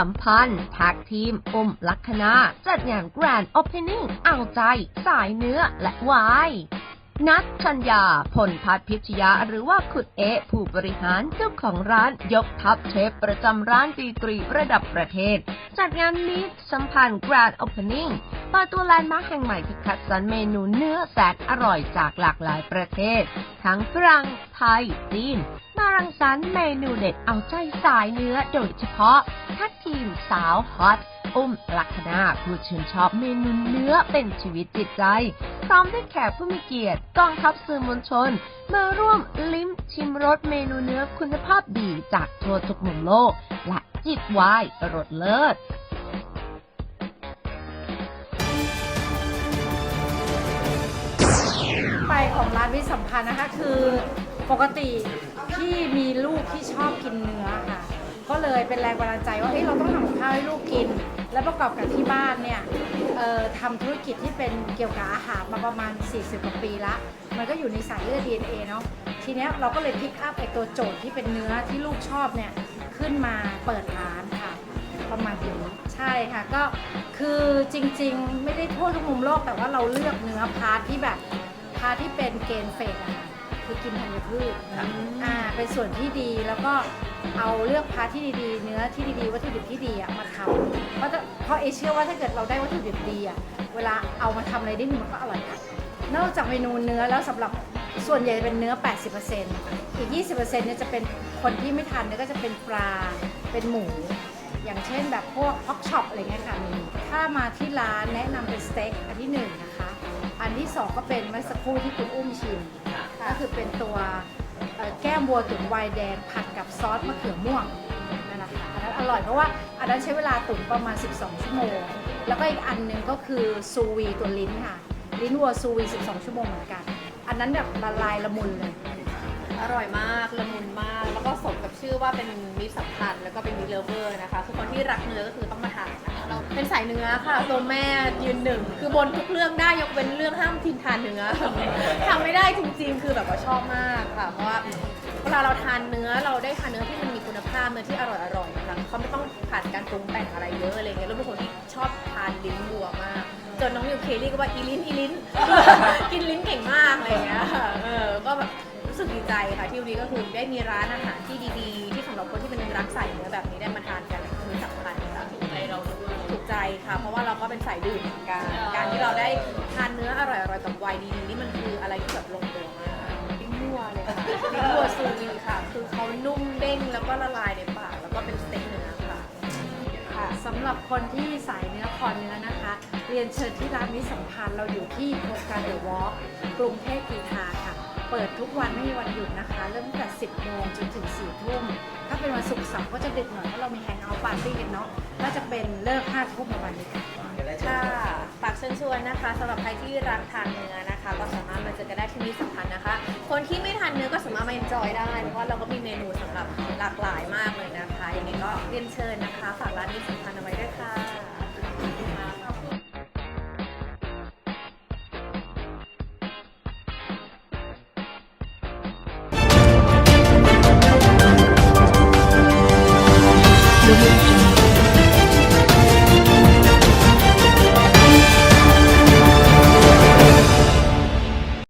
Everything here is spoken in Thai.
สัมพันธ์แท็กทีมอุ้มลักคนาจัดงาน Grand Opening เอาใจ สายเนื้อและวายนัทชัญญาพลพัฒพิชยาหรือว่าขุดเอะผู้บริหารเจ้าของร้านยกทัพเชฟประจำร้านดีกรีระดับประเทศ จัดงานมิตรสัมพันธ์ Grand Opening เปิดตัวแลนด์มาร์คแห่งใหม่ที่คัดสรรเมนูเนื้อแสนอร่อยจากหลากหลายประเทศ ทั้งฝรั่งไทยจีน มารังสรรค์เมนูเด็ดเอาใจสายเนื้อโดยเฉพาะ ทักทีมสาวฮอต อุ้มลักษณาผู้ชื่นชอบเมนูเนื้อเป็นชีวิตจิตใจ พร้อมด้วยแขกผู้มีเกียรติกองทัพสื่อมวลชน มาร่วมลิ้มชิมรสเมนูเนื้อคุณภาพดีจากทั่วทุกมุมโลก และจิบวน์รสเลิศไปของร้านวิสัมพันธ์นะคะคือปกติพี่มีลูกที่ชอบกินเนื้อ เลยเป็นแรงบันดาลใจว่าเอ้ยเราต้องทำกับข้าวให้ลูกกิน และประกอบกับที่บ้านเนี่ยเอ่อทำธุรกิจที่เป็นเกี่ยวกับอาหารมาประมาณ 40กว่าปีละ มันก็อยู่ในสายเลือด DNA เนาะทีเนี้ยเราก็เลยพิกอัพไอตัวโจทย์ที่เป็นเนื้อที่ลูกชอบเนี่ยขึ้นมาเปิดร้านค่ะ ประมาณนี้ใช่ค่ะก็คือจริงๆ ไม่ได้ทั่วทุกมุมโลกแต่ว่าเราเลือกเนื้อพาร์ทที่แบบพาร์ทที่เป็นเกณฑ์เฟสอะค่ะคือกินธัญพืชอ่าเป็นส่วนที่ดีแล้วก็ เอาเลือกพาร์ทที่ดีๆ เนื้อที่ดีๆ วัตถุดิบที่ดีอะมาทำเพราะถ้าเพราะเอเชื่อว่าถ้าเกิดเราได้วัตถุดิบดีอะเวลาเอามาทำอะไรได้มันก็อร่อยค่ะนอกจากเมนูเนื้อแล้วสำหรับส่วนใหญ่จะเป็นเนื้อ 80%อีก 20%เนี่ยจะเป็นคนที่ไม่ทานเนื้อก็จะเป็นปลาเป็นหมู อย่างเช่นแบบพวกฮอกช็อปอะไรเงี้ยค่ะมีถ้ามาที่ร้านแนะนำเป็นสเต็กอันที่หนึ่งนะคะ อันที่สองก็เป็นเมื่อสักครู่ที่คุณอุ้มชิม ก็คือเป็นตัวเอ่อ แก้มวัวตุ๋นไวน์แดงผัดกับซอสมะเขือม่วงนั่นแหละค่ะอันนั้นอร่อยเพราะว่าอันนั้นใช้เวลาตุ๋นประมาณ 12 ชั่วโมง แล้วก็อีกอันหนึ่งก็คือซูวีตัวลิ้นค่ะ ลิ้นวัวซูวี 12 ชั่วโมงเหมือนกัน อันนั้นแบบละลายละมุนเลย อร่อยมากละมุนมาก แล้วก็สมกับชื่อว่าเป็นมิตรสัมพันธ์แล้วก็เป็นมิตรเลเวอร์นะคะคือคนที่รักเนื้อก็คือต้องมาทานนะคะเราเป็นสายเนื้อค่ะตัวแม่ยืนหนึ่ง คือบนทุกเรื่องได้ยกเว้นเรื่องห้ามทินทานเนื้อ ทำไม่ได้จริงๆ คือแบบว่าชอบมากค่ะ เพราะว่าเวลาเราทานเนื้อเราได้ทานเนื้อที่มันมีคุณภาพเนื้อที่อร่อยอร่อยๆนะคะเขาไม่ต้องผ่านการปรุงแต่งอะไรเยอะอะไรเงี้ยแล้วเป็นคนที่ชอบทานลิ้นวัวมากจนน้องนิวเคลลี่ก็ว่าอีลิ้นอีลิ้น กินลิ้นเก่งมากอะไรเงี้ยค่ะเออ ใจค่ะที่วันนี้ก็คือได้มีร้านอาหารที่ดีๆ ที่สำหรับคนที่เป็นรักใส่เนื้อแบบนี้ได้มาทานกันคือสำคัญค่ะถูกใจเราถูกใจค่ะ เพราะว่าเราก็เป็นสายดื่มเหมือนกันการที่เราได้ทานเนื้ออร่อยๆกับไวน์ดีๆนี่มันคืออะไรที่แบบลงตัวมากปิ้งนัวเลยค่ะปิ้งนัวซูวีค่ะ คือเขานุ่มเด้งแล้วก็ละลายในปากแล้วก็เป็นสเต็กเนื้อค่ะค่ะสำหรับคนที่สายเนื้อคอเนื้อนะคะ เรียนเชิญที่ร้านวิสัมพันธ์เราอยู่ที่โครงการเดอะวอล์กกรุงเทพกีทาค่ะ เปิดทุกวันไม่มีวันหยุดนะคะ เริ่มตั้งแต่ 10 โมงจนถึง 4 ทุ่ม ถ้าเป็นวันศุกร์เสาร์ก็จะดึกหน่อยเพราะเรามีแฮงเอาท์ปาร์ตี้กันเนาะก็จะเป็นเลิก5ทุ่มประมาณนี้ค่ะ ค่ะฝากเชิญชวนนะคะสำหรับใครที่รักทานเนื้อนะคะ ก็สามารถมาเจอกันได้ที่มิตรสัมพันธ์นะคะ คนที่ไม่ทานเนื้อก็สามารถมาเอนจอยได้ เพราะว่าเราก็มีเมนูสำหรับหลากหลายมากเลยนะคะ อย่างนี้ก็เรียนเชิญนะคะ ฝากร้านมิตรสัมพันธ์เอาไว้ด้วยค่ะ